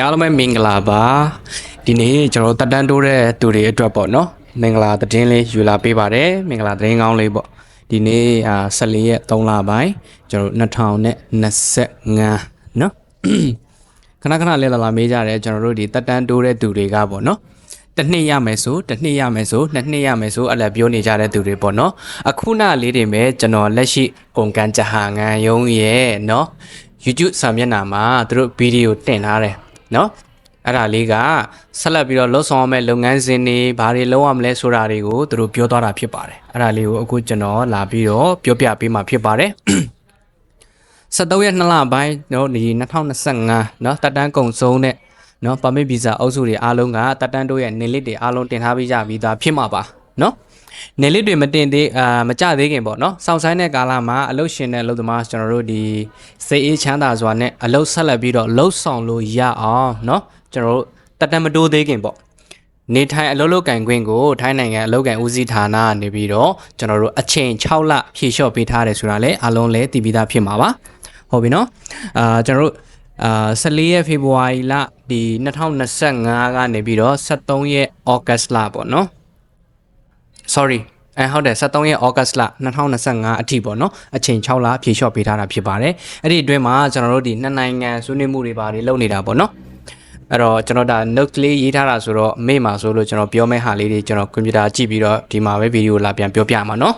အားလုံးပဲမင်္ဂလာပါဒီနေ့ကျွန်တော်တက်တန်းတိုးတဲ့သူတွေအတွက်ပေါ့နော်မင်္ဂလာသတင်းလေးယူလာပေးပါတယ်မင်္ဂလာသတင်းကောင်းလေးပေါ့ဒီနေ့အာ14ရက်3လပိုင်းကျွန်တော်2025နော်ခဏခဏလဲလာလာမေးကြတယ်ကျွန်တော်တို့ဒီတက်တန်းတိုးတဲ့သူတွေကပေါ့နော်တစ်နှစ်ရမယ်ဆိုတစ်နှစ်ရမယ်ဆိုနှစ်နှစ်ရမယ်ဆိုအဲ့လိုပြောနေကြတဲ့သူတွေပေါ့နော်အခုနလေးတွေမဲ့ကျွန်တော်လက်ရှိကုန်ကန်ကြဟာငံယုံရဲ့နော် YouTube စာမျက်နှာမှာသူတို့ဗီဒီယိုတင်ထားတယ် နော်အဲ့ဒါလေးကဆက်လက်ပြီးတော့လှုပ်ဆောင်ရမယ့်လုပ်ငန်းစဉ်တွေဘာတွေလုပ်ရမလဲဆိုတာတွေကိုသူတို့ပြောသွားတာဖြစ်ပါတယ်အဲ့ဒါလေးကိုအခုကျွန်တော်လာပြီးတော့ပြောပြပေးမှာဖြစ်ပါတယ်73ရက်2လပိုင်းနော်ဒီ2025နော်တက်တန်းကုံဆုံးတဲ့နော်ပါမစ်ဗီဇာအုပ်စုတွေအားလုံးကတက်တန်းတို့ရဲ့နေလစ်တွေအားလုံးတင်ထားပြီးကြပြီးသားဖြစ်မှာပါနော် နေလစ်တွေမတင်သေးအာမကြသေးခင်ပေါ့နော်စောင့်ဆိုင်တဲ့ကာလမှာအလုတ်ရှင်တဲ့အလုတ်သမားကျွန်တော်တို့ဒီစိတ်အေးချမ်းသာစွာနဲ့အလုတ်ဆက်လက်ပြီးတော့လှုပ်ဆောင်လို့ရအောင်နော်ကျွန်တော်တို့တက်တန်းမတိုးသေးခင်ပေါ့နေထိုင်အလုပ်လုပ်ကင်ခွင့်ကိုထိုင်းနိုင်ငံအလုပ်ကင်ဦးစီးဌာနကနေပြီးတော့ကျွန်တော်တို့အချိန်6လဖြည့်လျှော့ပေးထားတယ်ဆိုတာလည်းအားလုံးလည်းသိပြီးသားဖြစ်မှာပါဟုတ်ပြီနော်အာကျွန်တော်တို့အာ14ရက်ဖေဖော်ဝါရီလဒီ2025ကနေပြီးတော့73ရက်ဩဂတ်လပေါ့နော် sorry အဲဟုတ်တယ်73ရက်ဩဂတ်လ2025အထိပေါ့နော်အချိန်6လဖြည့်လျှော့ပေးထားတာဖြစ်ပါတယ်အဲ့ဒီအတွင်းမှာကျွန်တော်တို့ဒီနှစ်နိုင်ငံဆွေးနွေးမှုတွေပါတွေလုပ်နေတာပေါ့နော်အဲ့တော့ကျွန်တော်ဒါ note လေးရေးထားတာဆိုတော့မေ့မှာဆိုလို့ကျွန်တော်ပြောမယ့်ဟာလေးတွေကျွန်တော်ကွန်ပျူတာကြည့်ပြီးတော့ဒီမှာပဲဗီဒီယိုလာပြန်ပြောပြမှာနော်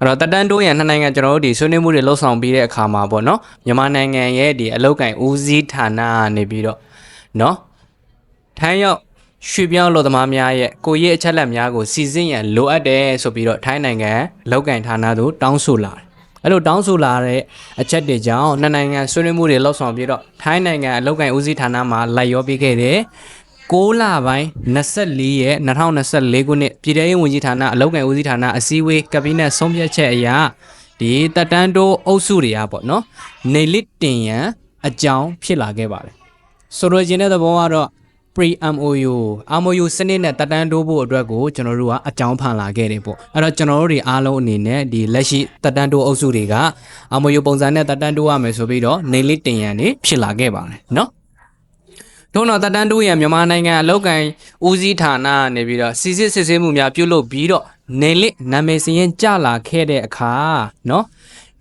အဲ့တော့တက်တန်းတိုးရန်နှစ်နိုင်ငံကျွန်တော်တို့ဒီဆွေးနွေးမှုတွေလှုပ်ဆောင်ပြီးတဲ့အခါမှာပေါ့နော်မြန်မာနိုင်ငံရဲ့ဒီအလောက်ကန်ဦးစီးဌာနကနေပြီးတော့နော်ထိုင်းရောက် ရွှေပြောင်းလူသမားများရဲ့ကိုယ့်ရဲ့အချက်လက်များကိုစီစဉ်ရန်လိုအပ်တယ်ဆိုပြီးတော့ထိုင်းနိုင်ငံလောက်ကန်ဌာနသို့တောင်းဆိုလာတယ်အဲ့လိုတောင်းဆိုလာတဲ့အချက်တွေကြောင့်နှစ်နိုင်ငံဆွေးနွေးမှုတွေလှုပ်ဆောင်ပြီးတော့ထိုင်းနိုင်ငံအလောက်ကန်ဦးစီးဌာနမှာလိုက်ရောပေးခဲ့တယ်6လပိုင်း24ရက်2024ခုနှစ်ပြည်ထောင်ရေးဝန်ကြီးဌာနအလောက်ကန်ဦးစီးဌာနအစည်းအဝေးကက်ဘိနက်ဆုံးဖြတ်ချက်အရဒီတက်တန်းတိုးအုပ်စုတွေကပေါ့နော်နေလစ်တင်ရန်အကြောင်းဖြစ်လာခဲ့ပါတယ်ဆိုလိုချင်တဲ့သဘောကတော့ pre MOU MOU စနစ်နဲ့တက်တန်းတိုးဖို့အတွက်ကိုကျွန်တော်တို့ကအကြောင်းဖန်လာခဲ့တယ်ပေါ့အဲ့တော့ကျွန်တော်တို့တွေအားလုံးအနေနဲ့ဒီလက်ရှိတက်တန်းတိုးအုပ်စုတွေက MOU ပုံစံနဲ့တက်တန်းတိုးရမယ်ဆိုပြီးတော့နေလစ်တင်ရန်နေဖြစ်လာခဲ့ပါတယ်เนาะတို့တော့တက်တန်းတိုးရန်မြန်မာနိုင်ငံအလောက်ကန်ဦးစီးဌာနကနေပြီးတော့စီစစ်စစ်ဆေးမှုများပြုလုပ်ပြီးတော့နေလစ်နာမည်စရင်ကြလာခဲ့တဲ့အခါเนาะ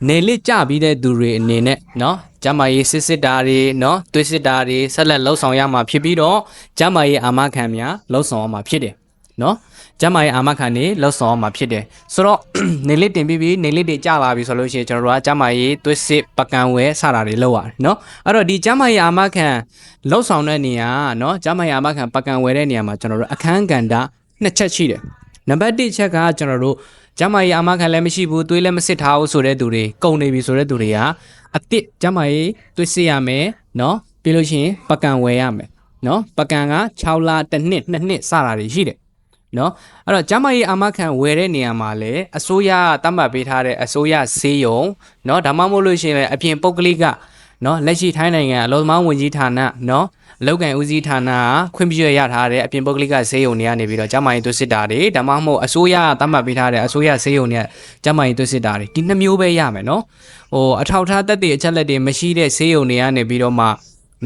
နေလစ်ကြပြီးတဲ့သူတွေအနေနဲ့เนาะ ကျမရေးစစ်စစ်တာတွေနော်သွေးစစ်တာတွေဆက်လက်လှုပ်ဆောင်ရမှာဖြစ်ပြီးတော့ကျမရေးအာမခံများလှုပ်ဆောင်ရမှာဖြစ်တယ်နော်ကျမရဲ့အာမခံနေလှုပ်ဆောင်အောင်မှာဖြစ်တယ်ဆိုတော့နေလစ်တင်ပြီးပြီးနေလစ်တွေကြလာပြီဆိုလို့ရှိရင်ကျွန်တော်တို့ကကျမရဲ့သွေးစစ်ပကံဝဲစတာတွေလောက်ရတယ်နော်အဲ့တော့ဒီကျမရဲ့အာမခံလှုပ်ဆောင်တဲ့နေရာနော်ကျမရဲ့အာမခံပကံဝဲတဲ့နေရာမှာကျွန်တော်တို့အခန်းကဏ္ဍနှစ်ချက်ရှိတယ် နံပါတ်1ချက်ကကျွန်တော်တို့ကျမကြီးအာမခံလည်းမရှိဘူးသွေးလည်းမစစ်ထားဘူးဆိုတဲ့သူတွေကုန်နေပြီဆိုတဲ့သူတွေကအစ်စ်ကျမကြီးသွေးစစ်ရမယ်နော်ပြီးလို့ရှိရင်ပကံဝယ်ရမယ်နော်ပကံက6လတစ်နှစ်နှစ်နှစ်စတာတွေရှိတယ်နော်အဲ့တော့ကျမကြီးအာမခံဝယ်တဲ့နေရာမှာလဲအစိုးရကတတ်မှတ်ပေးထားတဲ့အစိုးရဈေးရုံနော်ဒါမှမဟုတ်လို့ရှိရင်လည်းအပြင်ပုတ်ကလေးက နော်လက်ရှိထိုင်းနိုင်ငံအလုံးမောင်းဝင်ကြီးဌာနနော်လောက်ကန်ဦးစီးဌာနကခွင့်ပြုရထားတဲ့အပြင်ပုဂ္ဂလိကဈေးရုံတွေကနေပြီးတော့ကျမကြီးသွစ်စစ်တာတွေဒါမှမဟုတ်အစိုးရကသတ်မှတ်ပေးထားတဲ့အစိုးရဈေးရုံတွေကကျမကြီးသွစ်စစ်တာတွေဒီနှမျိုးပဲရမယ်နော်ဟိုအထောက်ထားသက်သေအချက်လက်တွေမရှိတဲ့ဈေးရုံတွေကနေပြီးတော့မှ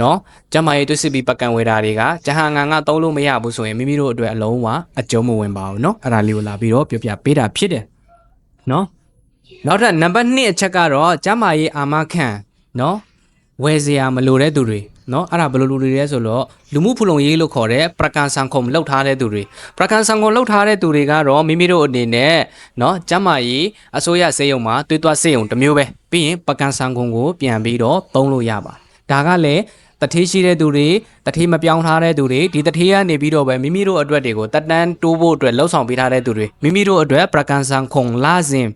နော်ကျမကြီးသွစ်စစ်ပြီးပကံဝေတာတွေကဂျဟန်ငါငါသုံးလို့မရဘူးဆိုရင်မိမိတို့အတွက်အလုံးဝအကျုံးမဝင်ပါဘူးနော်အဲ့ဒါလေးကိုလာပြီးတော့ပြောပြပေးတာဖြစ်တယ်နော်နောက်ထပ်နံပါတ်2အချက်ကတော့ကျမကြီးအာမခံနော် ဝယ်စရာမလိုတဲ့သူတွေ เนาะအဲ့ဒါဘယ်လိုလူတွေလဲဆိုတော့လူမှုဖူလုံရေးလို့ခေါ်တဲ့ပရကန်ဆန်ခုံလောက်ထားတဲ့သူတွေပရကန်ဆန်ခုံလောက်ထားတဲ့သူတွေကတော့မိမိတို့အနေနဲ့เนาะကျမ်းမာရေးအစိုးရစေယုံမှာတွေးသွားစေယုံတစ်မျိုးပဲပြီးရင်ပရကန်ဆန်ခုံကိုပြန်ပြီးတော့သုံးလို့ရပါဒါကလည်း တထေးရှိတဲ့သူတွေတထေးမပြောင်းထားတဲ့သူတွေဒီတထေးကနေပြီးတော့ပဲမိမိတို့အတွက်တွေကိုတက်တန်းတိုးဖို့အတွက်လှုပ်ဆောင်ပေးထားတဲ့သူတွေမိမိတို့အတွက်ပရကန်ဆန်ခုံလာစဉ်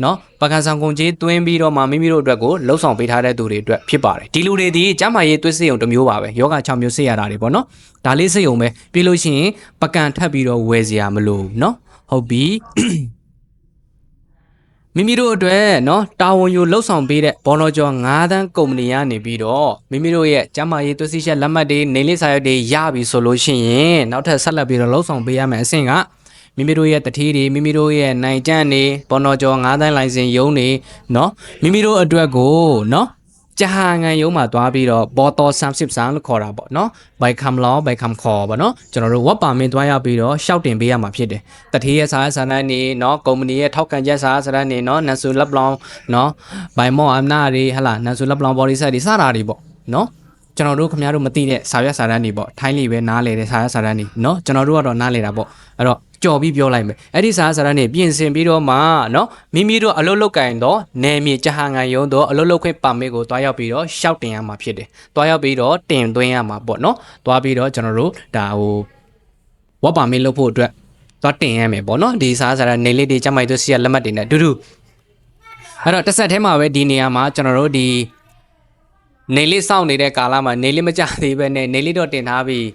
เนาะပကံဆောင်ကုန်ကြီးတွင်းပြီးတော့မှမိမိတို့အတွက်ကိုလှုပ်ဆောင်ပေးထားတဲ့သူတွေအတွက်ဖြစ်ပါတယ်ဒီလူတွေဒီကျမ်းမာရေးသွေးစစ်ရုံတစ်မျိုးပါပဲယောဂ6မျိုးစစ်ရတာတွေပေါ့နော်ဒါလေးစစ်ရုံပဲပြီးလို့ရှိရင်ပကံထပ်ပြီးတော့ဝယ်စရာမလိုဘူးနော်ဟုတ်ပြီ မိမိတို့အတွက်နော်တာဝန်ယူလှုပ်ဆောင်ပေးတဲ့ဘောနောကျော်9တန်းကုမ္ပဏီကနေပြီးတော့မိမိတို့ရဲ့ကျန်းမာရေးသွေးစီချက်လက်မှတ်တွေနေလိစာရွက်တွေရပြီဆိုလို့ရှိရင်နောက်ထပ်ဆက်လက်ပြီးတော့လှုပ်ဆောင်ပေးရမယ့်အဆင့်ကမိမိတို့ရဲ့တတိတွေမိမိတို့ရဲ့နိုင်ကျန့်တွေဘောနောကျော်9တန်းလိုင်စင်ရုံးတွေနော်မိမိတို့အတွက်ကိုနော် ကြဟာငန်ရုံးမှာသွားပြီးတော့ဘောတော်ဆမ်စစ်ဆန်လို့ခေါ်တာပေါ့နော်ဘိုက်ခမ်လောဘိုက်ခမ်ခေါ်ပေါ့နော်ကျွန်တော်တို့ဝတ်ပါမင်းသွားရပြီးတော့ရှောက်တင်ပေးရမှာဖြစ်တယ်တတိယစာစာနိုင်နေနော်ကုမ္ပဏီရဲ့ထောက်ခံချက်စာစာနိုင်နေနော်နန်ဆူလက်ပလောင်နော်ဘိုင်မော့အမ်နာတွေဟလာနန်ဆူလက်ပလောင်ဘော်ဒီဆက်တွေစတာတွေပေါ့နော်ကျွန်တော်တို့ခင်ဗျားတို့မသိတဲ့စာရွက်စာတမ်းတွေပေါ့ထိုင်းလေးပဲနားလေတဲ့စာရွက်စာတမ်းတွေနော်ကျွန်တော်တို့ကတော့နားလေတာပေါ့အဲ့တော့ ကြော်ပြီးပြောလိုက်မယ်အဲ့ဒီစာစာရမ်းနေပြင်ဆင်ပြီးတော့မှနော်မိမိတို့အလုပ်လုပ်ကင်တော့နယ်မြေကြဟန်ငံရုံးတော့အလုပ်လုပ်ခွင့်ပါမစ်ကိုတွားရောက်ပြီးတော့ရှောက်တင်ရမှာဖြစ်တယ်တွားရောက်ပြီးတော့တင်သွင်းရမှာပေါ့နော်တွားပြီးတော့ကျွန်တော်တို့ဒါဟိုဝတ်ပါမစ်လုပ်ဖို့အတွက်သွားတင်ရမယ်ပေါ့နော်ဒီစာစာရမ်းနေလေးတွေကြမိုက်သွစီရလက်မှတ်တွေနဲ့အတူတူအဲ့တော့တစ်ဆက်တည်းမှာပဲဒီနေရာမှာကျွန်တော်တို့ဒီနေလေးစောင့်နေတဲ့ကာလမှာနေလေးမကြသေးပဲနဲ့နေလေးတော့တင်ထားပြီး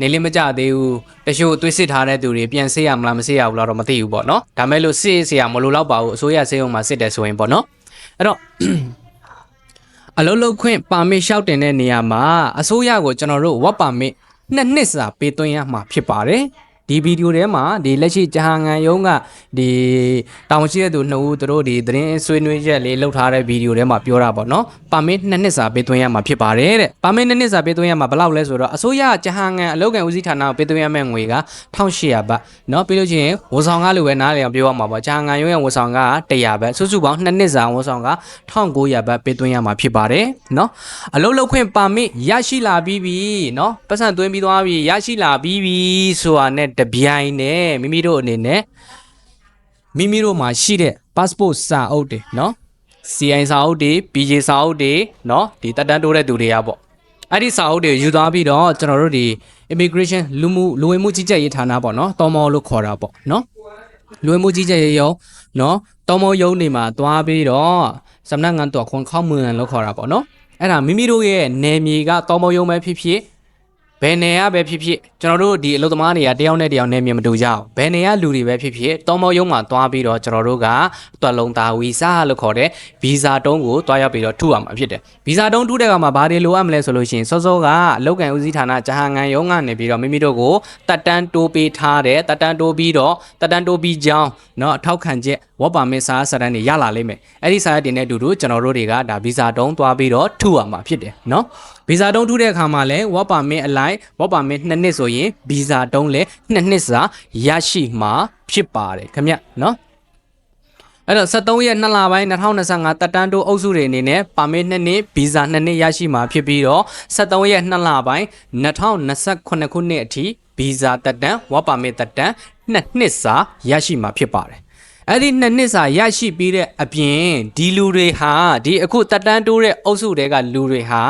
နေလေးမကြသေးဘူးတချို့သွေးစစ်ထားတဲ့သူတွေပြန်စစ်ရမလားမစစ်ရဘူးလားတော့မသိဘူးပေါ့နော်ဒါမဲ့လို့စစ်စစ်ရမလို့တော့ပါဘူးအစိုးရစေုံမှာစစ်တယ်ဆိုရင်ပေါ့နော်အဲ့တော့အလုံးလုံးခွင့်ပါမစ်လျှောက်တင်တဲ့နေရာမှာအစိုးရကိုကျွန်တော်တို့ဝက်ပါမစ်နှစ်နှစ်စာပေးသွင်းရမှာဖြစ်ပါတယ် ဒီဗီဒီယိုထဲမှာဒီလက်ရှိဂျဟန်ငန်ယုံကဒီတောင်ရှိတဲ့သူနှစ်ဦးတို့ဒီသတင်းဆွေးနွေးချက်လေးလုပ်ထားတဲ့ဗီဒီယိုထဲမှာပြောတာပေါ့နော်ပါမစ်နှစ်နှစ်စာပေးသွင်းရမှာဖြစ်ပါတယ်တဲ့ပါမစ်နှစ်နှစ်စာပေးသွင်းရမှာဘယ်လောက်လဲဆိုတော့အစိုးရဂျဟန်ငန်အလုပ်ကန်ဦးစီးဌာနကိုပေးသွင်းရမယ့်ငွေက1800ဘတ်နော်ပြီးလို့ချင်းဝန်ဆောင်ကလိုပဲနားလည်အောင်ပြောရမှာပေါ့ဂျဟန်ငန်ယုံရဲ့ဝန်ဆောင်က100ဘတ်စုစုပေါင်းနှစ်နှစ်စာဝန်ဆောင်က1900ဘတ်ပေးသွင်းရမှာဖြစ်ပါတယ်နော်အလုပ်လုပ်ခွင့်ပါမစ်ရရှိလာပြီးပြီနော်ပတ်စံသွင်းပြီးသွားပြီရရှိလာပြီးပြီဆိုတာနဲ့တပြိုင်နဲ့မိမိတို့အနေနဲ့ မိမိတို့မှာရှိတဲ့ passport စာအုပ်တွေเนาะ CI စာအုပ်တွေ PJ စာအုပ်တွေเนาะဒီတက်တန်းတိုးတဲ့သူတွေကပေါ့အဲ့ဒီစာအုပ်တွေယူသွားပြီးတော့ကျွန်တော်တို့ဒီ immigration လူမှုလူဝင်မှုကြီးကြပ်ရေးဌာနပေါ့เนาะတော်မောလို့ခေါ်တာပေါ့เนาะလူဝင်မှုကြီးကြပ်ရေးရုံเนาะတော်မောရုံနေမှာသွားပြီးတော့စำนักงานตรวจคนเข้าเมืองလို့ခေါ်တာပေါ့เนาะအဲ့ဒါမိမိတို့ရဲ့နယ်မြေကတော်မောရုံပဲဖြစ်ဖြစ် ဘယ်နယ်ကပဲဖြစ်ဖြစ်ကျွန်တော်တို့ဒီအလုပ်သမားတွေကတယောက်နဲ့တယောက်နယ်မြေမတူကြအောင်ဘယ်နယ်ကလူတွေပဲဖြစ်ဖြစ်တော်မောရုံမှာသွားပြီးတော့ကျွန်တော်တို့ကတွက်လုံးသားဝီစာလို့ခေါ်တဲ့ဗီဇာတုံးကိုတွားရောက်ပြီးတော့ထုရမှာဖြစ်တယ်ဗီဇာတုံးထုတဲ့ကမှာဘာတွေလိုအပ်မလဲဆိုလို့ရှိရင်စောစောကအလုပ်ကန်ဦးစီးဌာနဂျဟာငံရုံးကနေပြီးတော့မိမိတို့ကိုတက်တန်းတိုးပေးထားတယ်တက်တန်းတိုးပြီးတော့တက်တန်းတိုးပြီးကြောင်းเนาะအထောက်ခံချက် ဝတ်ပါမင်းစာစာတန်းတွေရလာလိမ့်မယ်အဲ့ဒီစာရတင်တဲ့အတူတူကျွန်တော်တို့တွေကဒါဗီဇာတုံးသွားပြီးတော့ထူရမှာဖြစ်တယ်နော်ဗီဇာတုံးထူတဲ့အခါမှာလဲဝတ်ပါမင်းအလိုက်ဝတ်ပါမင်းနှစ်နှစ်ဆိုရင်ဗီဇာတုံးလဲနှစ်နှစ်စာရရှိမှာဖြစ်ပါတယ်ခင်ဗျနော်အဲ့တော့73ရက်2လပိုင်း2025တက်တန်းတို့အုပ်စုတွေအနေနဲ့ပါမစ်နှစ်နှစ်ဗီဇာနှစ်နှစ်ရရှိမှာဖြစ်ပြီးတော့73ရက်2လပိုင်း2028ခုနှစ်အထိဗီဇာတက်တန်းဝါပါမစ်တက်တန်းနှစ်နှစ်စာရရှိမှာဖြစ်ပါတယ် အဲ့ဒီနှစ်နှစ်စာရရှိပြီးတဲ့အပြင်ဒီလူတွေဟာဒီအခုတက်တန်းတိုးတဲ့အုပ်စုတွေကလူတွေဟာ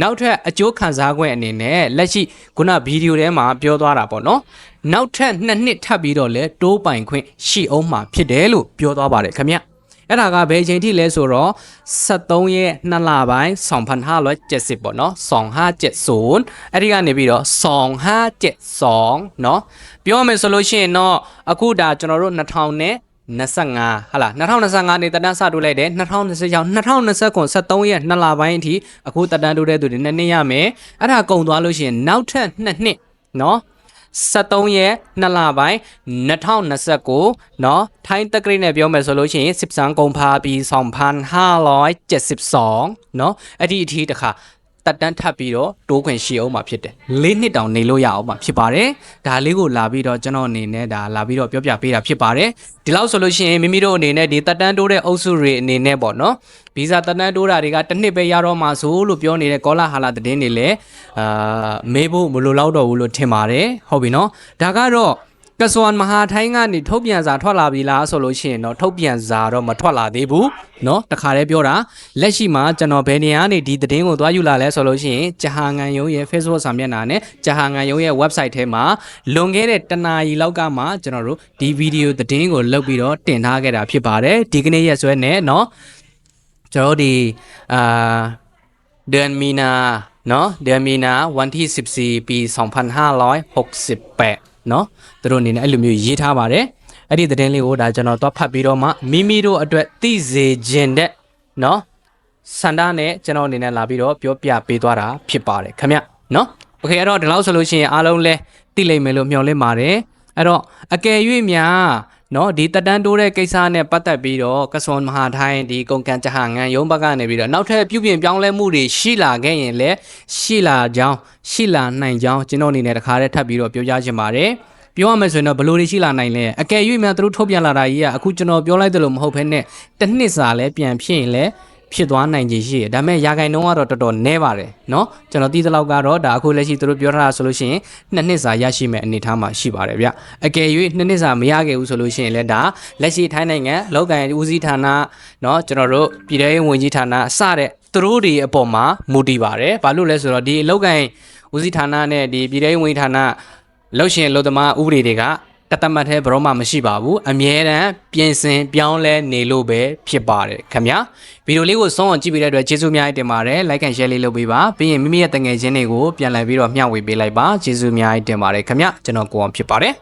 နောက်ထပ်အကျိုးခံစား권အနေနဲ့လက်ရှိခုနဗီဒီယိုထဲမှာပြောသွားတာပေါ့နော်နောက်ထပ်နှစ်နှစ်ထပ်ပြီးတော့လဲတိုးပိုင်ခွင့်ရှိအောင်မှာဖြစ်တယ်လို့ပြောသွားပါတယ်ခင်ဗျအဲ့ဒါကဘယ်ချိန်ထိလဲဆိုတော့73ရက်2လပိုင်း2570ပေါ့နော်2570အဲ့ဒီကနေပြီးတော့2572เนาะပြောရမယ်ဆိုလို့ရှိရင်တော့အခုဒါကျွန်တော်တို့2000နဲ့ 25ဟာလား2025နေတတန်းစတိုးလိုက်တယ်2020ရောက်2029 73ရက်2လပိုင်းအထိအခုတတန်းတိုးတဲ့သူတွေနှစ်နှစ်ရမယ်အဲ့ဒါကုန်သွားလို့ရှိရင်နောက်ထပ်2နှစ်เนาะ73ရက်2လပိုင်း2029เนาะထိုင်းတက္ကရာနဲ့ပြောမယ်ဆိုလို့ရှိရင်13ကုန်ဖာပြီး2572เนาะအဲ့ဒီအထိတခါ တက်တန်းထပ်ပြီးတော့တိုးခွင့်ရှိအောင်မှာဖြစ်တယ်၄နှစ်တောင်နေလို့ရအောင်မှာဖြစ်ပါတယ်ဒါလေးကိုလာပြီးတော့ကျွန်တော်အနေနဲ့ဒါလာပြီးတော့ပြောပြပေးတာဖြစ်ပါတယ်ဒီလောက်ဆိုလို့ရှိရင်မိမိတို့အနေနဲ့ဒီတက်တန်းတိုးတဲ့အုပ်စုတွေအနေနဲ့ပေါ့နော်ဗီဇာတက်တန်းတိုးတာတွေကတစ်နှစ်ပဲရတော့မှာဆိုလို့ပြောနေတဲ့ကောလာဟာလာသတင်းတွေလည်းအာမေးဖို့မလိုတော့တော့ဘူးလို့ထင်ပါတယ်ဟုတ်ပြီနော်ဒါကတော့ ကစွန်မဟာထိုင်းကနေထုတ်ပြန်စာထွက်လာပြီလားဆိုလို့ရှိရင်တော့ထုတ်ပြန်စာတော့မထွက်လာသေးဘူးเนาะတခါတည်းပြောတာလက်ရှိမှာကျွန်တော်ဘယ်နေရာကနေဒီသတင်းကိုသွားယူလာလဲဆိုလို့ရှိရင်ဂျဟာငံယုံရဲ့ Facebook စာမျက်နှာနဲ့ဂျဟာငံယုံရဲ့ website ထဲမှာလွန်ခဲ့တဲ့တနာရီလောက်ကမှကျွန်တော်တို့ဒီဗီဒီယိုသတင်းကိုလုပ်ပြီးတော့တင်ထားခဲ့တာဖြစ်ပါတယ်ဒီကနေ့ရက်စွဲနဲ့เนาะကျွန်တော်တို့ဒီအာเดือนมีนาเนาะเดือนมีนาวันที่14ปี2568 เนาะသူတို့အနေနဲ့အဲ့လိုမျိုးရေးထားပါတယ်အဲ့ဒီသတင်းလေးကိုဒါကျွန်တော်သွားဖတ်ပြီးတော့မှမိမိတို့အတွက်သိစေခြင်းတဲ့เนาะစန္ဒနဲ့ကျွန်တော်အနေနဲ့လာပြီးတော့ပြောပြပေးသွားတာဖြစ်ပါတယ်ခင်ဗျเนาะโอเคအဲ့တော့ဒီလောက်ဆိုလို့ရှိရင်အားလုံးလဲသိလိမ့်မယ်လို့မျှော်လင့်ပါတယ်အဲ့တော့အကယ်၍များ နော်ဒီတက်တန်းတိုးတဲ့ကိစ္စနဲ့ပတ်သက်ပြီးတော့ကစွန်မဟာထိုင်းဒီကုန်ကန်ကြဟာငံရုံးဘက်ကနေပြီးတော့နောက်ထပ်ပြုပြင်ပြောင်းလဲမှုတွေရှိလာခဲ့ရင်လည်းရှိလာကြောင်းရှိလာနိုင်ကြောင်းကျွန်တော်အနေနဲ့တခါတည်းထပ်ပြီးတော့ပြောကြားချင်ပါတယ်ပြောရမယ်ဆိုရင်တော့ဘယ်လိုတွေရှိလာနိုင်လဲအကယ်၍များသူတို့ထုတ်ပြန်လာတာကြီးကအခုကျွန်တော်ပြောလိုက်တယ်လို့မဟုတ်ဘဲနဲ့တစ်နှစ်စာလဲပြန်ဖြစ်ရင်လဲ ဖြစ်သွားနိုင်ခြေရှိတယ်ဒါပေမဲ့ရာဂိုင်နှုန်းကတော့တော်တော်နည်းပါတယ်เนาะကျွန်တော်သိသလောက်ကတော့ဒါအခုလက်ရှိသူတို့ပြောထားတာဆိုလို့ရှိရင်နှစ်နှစ်စာရရှိမဲ့အနေအထားမှာရှိပါတယ်ဗျအကယ်၍နှစ်နှစ်စာမရခဲ့ဘူးဆိုလို့ရှိရင်လည်းဒါလက်ရှိထိုင်းနိုင်ငံလောက်ကန်ဦးစီးဌာနเนาะကျွန်တော်တို့ပြည်ထောင်ရေးဝန်ကြီးဌာနစတဲ့သူတို့တွေအပေါ်မှာမူတည်ပါတယ်ဘာလို့လဲဆိုတော့ဒီလောက်ကန်ဦးစီးဌာနနဲ့ဒီပြည်ထောင်ရေးဝန်ကြီးဌာနလောက်ရှင်လောက်သမားဥပဒေတွေက တသက်မှတ်သေးဘရောမှမရှိပါဘူးအမြဲတမ်းပြင်ဆင်ပြောင်းလဲနေလို့ပဲဖြစ်ပါတယ်ခင်ဗျာဗီဒီယိုလေးကိုဆုံးအောင်ကြည့်ပေးတဲ့အတွက်ကျေးဇူးအများကြီးတင်ပါတယ် like and share လေးလုပ်ပေးပါပြီးရင်မိမိရဲ့တငယ်ချင်းတွေကိုပြန်လည်ပြီးတော့မျှဝေပေးလိုက်ပါကျေးဇူးအများကြီးတင်ပါတယ်ခင်ဗျာကျွန်တော်ကိုအောင်ဖြစ်ပါတယ်